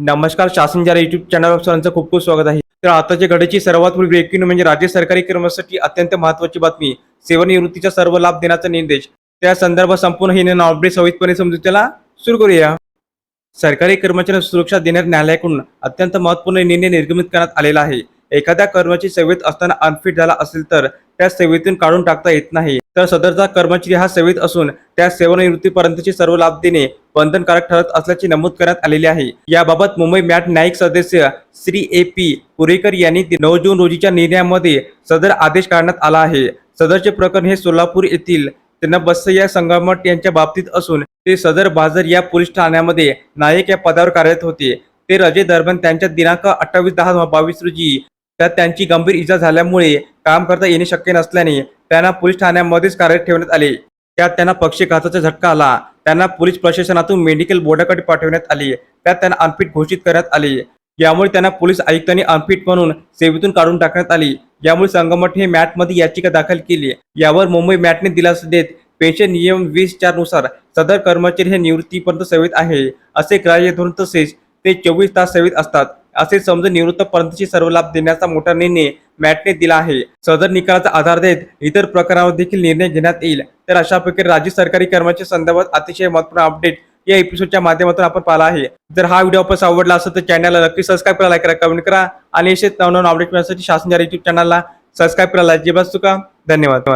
नमस्कार शासन ज्या युट्यूब चॅनलवर सर्वांचं खूप खूप स्वागत आहे. तर आताच्या घडीची सर्वात मोठी ब्रेकिंग म्हणजे राज्य सरकारी कर्मचाऱ्यांसाठी अत्यंत महत्वाची बातमी सेवानिवृत्तीचा सर्व लाभ देण्याचा निर्देश. त्या संदर्भात संपूर्ण ही अपडेट सविस्तरपणे समजून त्याला सुरू करूया. सरकारी कर्मचाऱ्यांना सुरक्षा देण्यात न्यायालयाकडून अत्यंत महत्त्वपूर्ण निर्णय निर्गमित करण्यात आलेला आहे. एखाद्या कर्मचारी सेवेत असताना अनफिट झाला असेल तर त्या सेवेतून काढून टाकता येत नाही. तर सदरचा कर्मचारी हा सेवेत असून त्या सेवानिवृत्तीपर्यंतचे सर्व लाभ देणे बंधनकारक ठरत असल्याचे नमूद करण्यात आलेले आहे. याबाबत मुंबई मॅट न्यायिक सदस्य श्री ए पी पुरेकर यांनी नऊ जून रोजीच्या निर्णयामध्ये सदर आदेश काढण्यात आला आहे. सदरचे प्रकरण हे सोलापूर येथील त्यांना बस्सय्या संगमट यांच्या बाबतीत असून ते सदर बाजार या पोलीस ठाण्यामध्ये नायक या पदावर कार्यरत होते. ते रजे दरम्यान त्यांच्या दिनांक अठ्ठावीस दहा बावीस रोजी त्यात त्यांची गंभीर इजा झाल्यामुळे काम करता येणे शक्य नसल्याने त्यांना पोलीस ठाण्यामध्येच कार्यरत ठेवण्यात आले. त्यात त्यांना पक्षीघाताचा झटका आला. त्यांना पोलीस प्रशासनातून मेडिकल बोर्डाकडे पाठवण्यात आले. त्यात त्यांना अनफिट घोषित करण्यात आले. यामुळे त्यांना पोलीस आयुक्तांनी अनफिट म्हणून सेवेतून काढून टाकण्यात आली. यामुळे संगमठ हे मॅटमध्ये याचिका दाखल केली. यावर मुंबई मॅटने दिलासा देत पेन्शन नियम वीस चारनुसार सदर कर्मचारी हे निवृत्तीपर्यंत सेवेत आहे. असे ग्राह्य धोरण तसेच ते चोवीस तास सेवेत असतात. असे समजून निवृत्तपर्यंतचे सर्व लाभ देण्याचा मोठा निर्णय मॅटने दिला आहे. सदर निकालाचा आधार देत इतर प्रकरणावर देखील निर्णय घेण्यात येईल. तर अशा प्रकारे राज्य सरकारी कर्मचारी संदर्भात अतिशय महत्त्वपूर्ण अपडेट या एपिसोडच्या माध्यमातून आपण पाहिला आहे. जर हा व्हिडिओ आपण आवडला असेल तर चॅनलला नक्की सबस्क्राईब करा लाईक करा कमेंट करा आणि असेच नवनवीन अपडेट मिळण्यासाठी शासन युट्यूब चॅनलला सबस्क्राईब करा. लाईक जे बस चुका. धन्यवाद.